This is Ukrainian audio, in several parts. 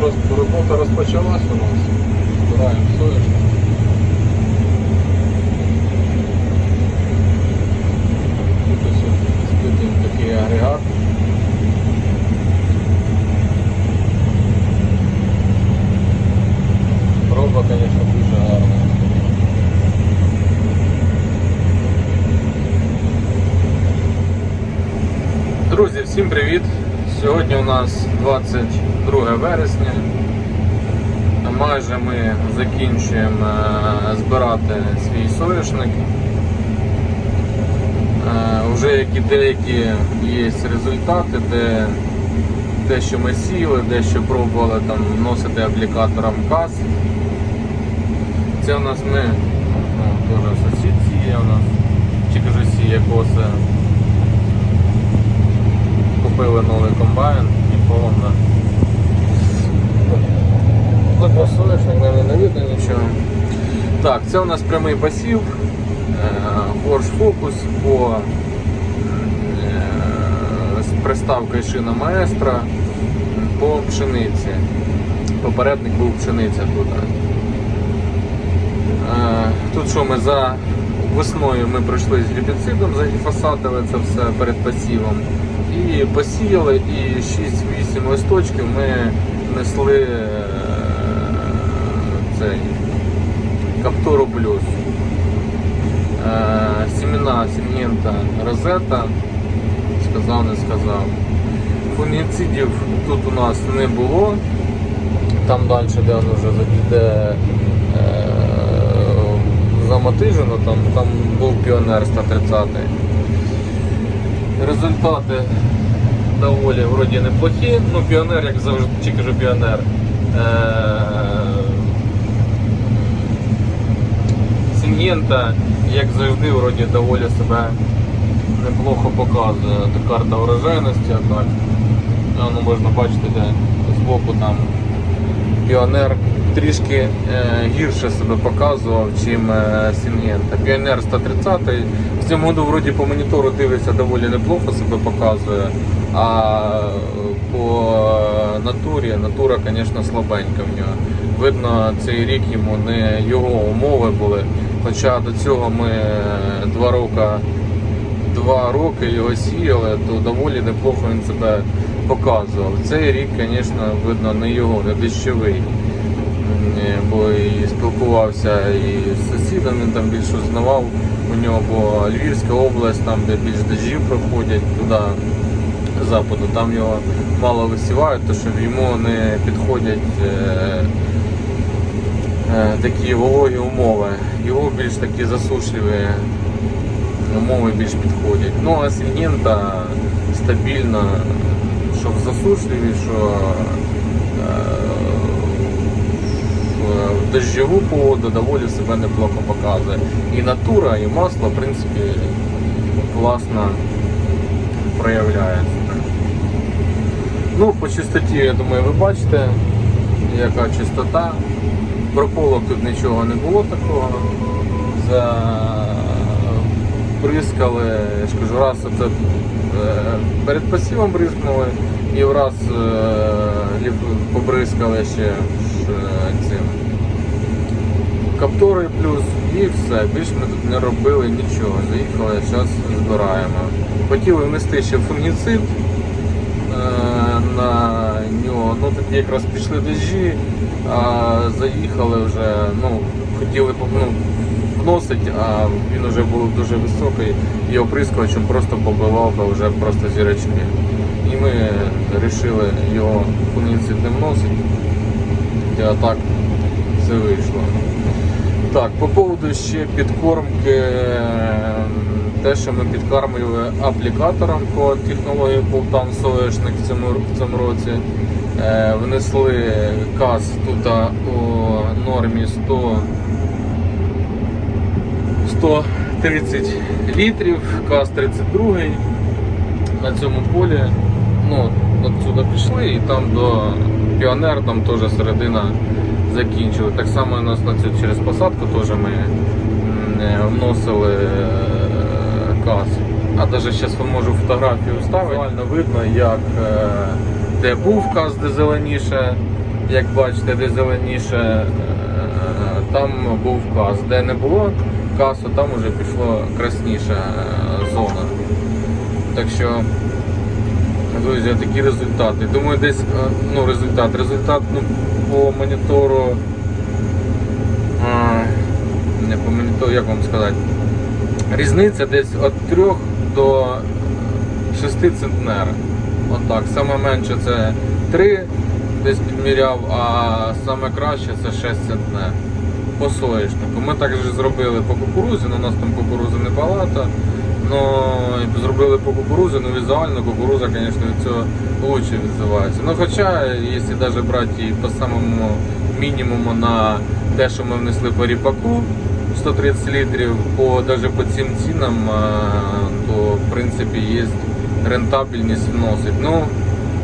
роз- робота розпочалась у нас. Збираємо соєшник. Тут ось спитим такий агрегат. Проба, звісно, дуже гарна. Друзі, всім привіт! Сьогодні у нас 22 вересня. Майже ми закінчуємо е, збирати свій соняшник. Е, Вже які деякі є результати, де дещо ми сіяли, дещо пробували там вносити аплікатором КАС. Це у нас ми, ну, теж сусід сіє у нас, чи кажу сіє коси. Купили новий комбайн і повна. Соняшник, навіть не видно нічого. Так, це у нас прямий посів, Porsche Focus по е, з приставкою шина маестра по пшениці. Попередник був пшениця тут. Е, Тут що ми за весною ми пройшли з гербіцидом, загліфосатили це все перед посівом. І посіяли, і 6-8 листочків ми несли е, цей Каптуру плюс. Е, Семена Сім'єнта Розета. Сказав, не сказав. Фунгіцидів тут у нас не було. Там далі, де воно вже де, е, замотижено, там, там був піонер 130 Результати доволі вроді неплохі. Ну, піонер, як завжди, чи кажу піонер. Е, Сін'єнта, як завжди, вроді доволі себе неплохо показує. Це карта урожайності, а так. Ну, можна бачити, де збоку там Піонер трішки е, гірше себе показував, чим е, Сінгента. Піонер 130 в цьому году вроді по монітору дивиться доволі неплохо себе показує. А по натурі, натура, звісно, слабенька в нього. Видно, цей рік йому не його умови були. Хоча до цього ми е, два роки два роки його сіяли, то доволі неплохо він себе показував. Цей рік, звісно, видно не його, не дощовий. Е, Бо і спілкувався і з сусідом, він там більше узнавав у нього, бо Львівська область, там де більш дощів проходять, туди западу, там його мало висівають, то що йому не підходять е, е, такі вологі умови. Його більш такі засушливі умови більш підходять. Ну а Сінгента стабільно, що в засушливі, що е, в- в дощову погоду доволі себе неплохо показує. І натура, і масло, в принципі, класно проявляється. Ну, по чистоті, я думаю, ви бачите, яка чистота. Прополок тут нічого не було такого. Забризкали, я ж кажу, раз це перед посівом бризкнули і враз е, побризкали ще е, цим каптори плюс і все. Більше ми тут не робили нічого. Заїхали, зараз збираємо. Хотіли внести ще фунгіцид е, на нього. Ну тоді якраз пішли дощі, а заїхали вже, ну, хотіли ну, вносити, а він вже був дуже високий і оприскувачем просто побивав би вже просто зірочки. І ми вирішили його фунгіцид не вносити. І так все вийшло. Так, по поводу ще підкормки, те, що ми підкармлювали аплікатором по технології Полтан соняшник в цьому, в цьому році. Е, внесли каз тут у нормі 100, 130 літрів, каз 32 на цьому полі. Ну, отсюди пішли і там до піонер, там теж середина закінчили. Так само у нас на цю через посадку теж ми е, вносили е, каз. А навіть зараз можу фотографію вставити. Реально видно, як е, де був каз, де зеленіше, як бачите, де зеленіше, там був каз. Де не було касу, там вже пішло красніша е, зона. Так що, друзі, такі результати. Думаю, десь е, ну, результат. Результат ну, по монітору. Не по монітору, як вам сказати. Різниця десь від 3 до 6 центнер. Отак. Саме менше це 3 десь підміряв, а саме краще це 6 центнер. По соєшнику. Ми так же зробили по кукурузі, ну, у нас там кукурузи не багато. Ну, зробили по кукурузі, ну візуально кукуруза, звісно, від цього краще відзивається. Ну хоча, якщо навіть брати і по самому мінімуму на те, що ми внесли по ріпаку, 130 літрів, по, даже по цим цінам, то в принципі є рентабельність вносить. Ну,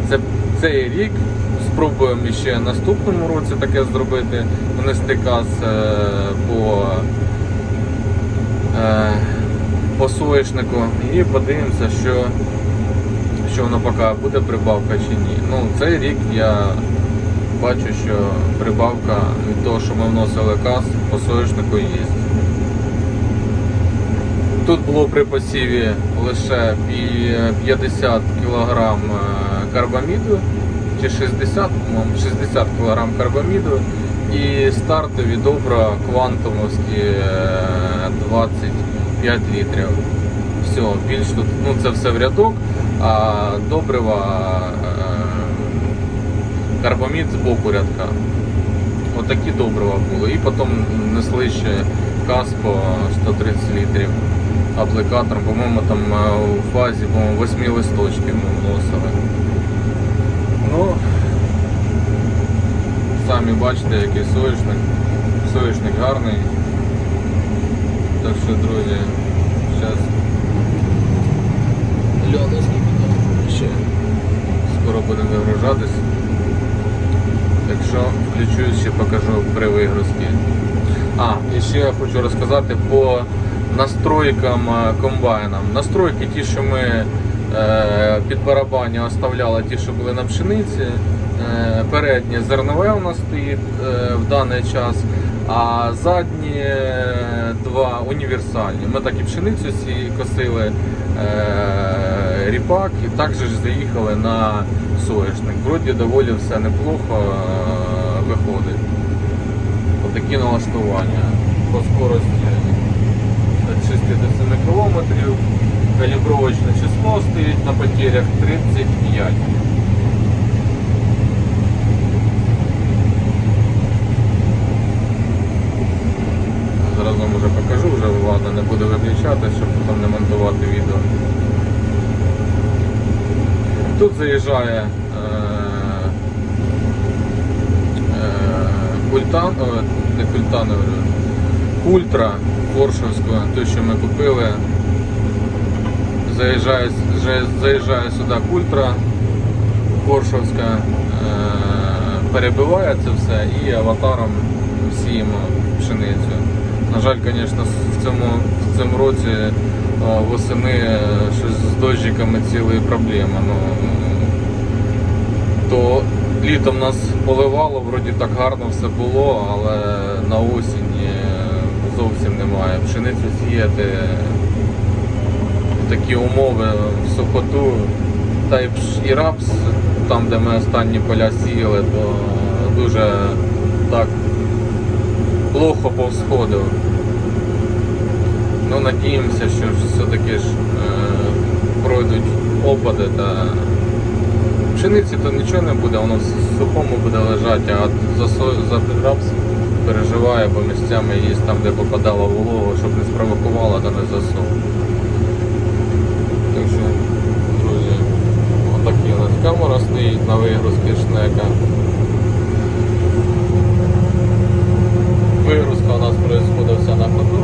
це цей рік. Спробуємо ще наступному році таке зробити, внести каз е, по, е, по соєшнику і подивимося, що, що воно поки буде прибавка чи ні. Ну, цей рік я бачу, що прибавка від того, що ми вносили каз, по соєшнику є. Тут було при посіві лише 50 кг карбаміду, чи 60, 60 кг карбаміду і стартові добра квантумовські е, 25 літрів. Все, більш тут, ну це все в рядок, а добрива е, карбамід з боку рядка. Отакі добрива були. І потім несли ще каз по 130 літрів аплікатором, по-моєму, там е, у фазі, по-моєму, 8 листочків ми вносили. Ну, самі бачите, який соєшник. Соєшник гарний. Так що, друзі, зараз льону ще скоро будемо вигружатись. Так що включусь ще покажу при вигрузці. А, і ще я хочу розказати по настройкам е, комбайном. Настройки ті, що ми під барабані оставляли, ті, що були на пшениці. Е, переднє зернове у нас стоїть е, в даний час, а задні е, два універсальні. Ми так і пшеницю косили, е, ріпак і також заїхали на соняшник. Вроді доволі все неплохо е, виходить. Отакі налаштування по скорості від 6 до 7 км. Калібровочне число стоїть на потерях 35. Зараз вам вже покажу, вже ладно, не буду виключати, щоб потім не монтувати відео. Тут заїжджає е, е, культан, не культан, говорю, культра Поршевську, ту, що ми купили. Заїжджає- заїжджає сюди культра Поршевська, е, перебиває це все і аватаром сіємо пшеницю. На жаль, звісно, в цьому, в цьому році е, восени е, щось з дощиками цілої проблеми. Ну, то літом нас поливало, вроді так гарно все було, але на осінь е, зовсім немає. Пшеницю сіяти такі умови в сухоту. Та і рапс, там де ми останні поля сіяли, то дуже так плохо повсходив. Ну, надіємося, що все-таки ж е, пройдуть опади та пшениці то нічого не буде, воно в сухому буде лежати, а за, за підрапс переживає, бо місцями є там, де попадала волога, щоб не спровокувала та не засув. Що, друзі, отакі у нас камера на вигрузці шнека. Вигрузка у нас вся на ходу.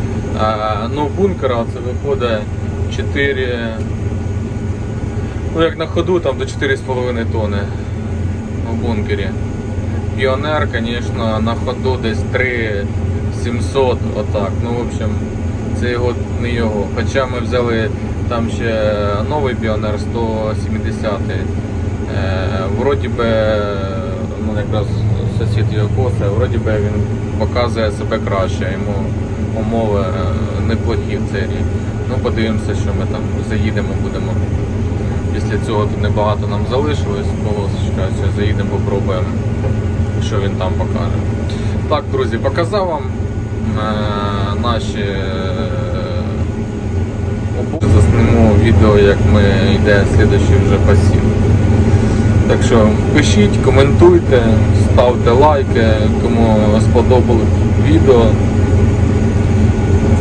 ну бункера це виходить 4, ну як на ходу там до 4,5 тонни в бункері. Піонер, звісно, на ходу десь 3 700, отак. Ну, в общем, це його не його. Хоча ми взяли там ще новий піонер 170. Е, вроді би, ну якраз сусід його вроді би він показує себе краще, йому умови е, неплохі в цей рік. Ну, подивимося, що ми там заїдемо, будемо. Після цього тут небагато нам залишилось, полосочка, заїдемо, попробуємо, що він там покаже. Так, друзі, показав вам е, наші е, обу- Заснемо відео, як ми йде слідуючий вже посів. Так що пишіть, коментуйте, ставте лайки, кому сподобалось відео.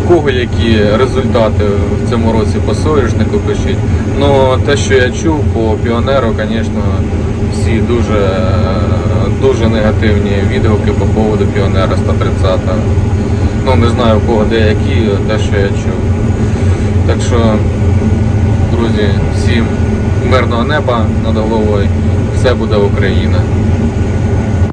В кого які результати в цьому році по соняшнику пишіть. Ну, те, що я чув по піонеру, звісно, всі дуже, дуже негативні відгуки по поводу піонера 130. Ну, не знаю в кого деякі, те, що я чув. Так що, друзі, всім мирного неба над головою. Все буде Україна.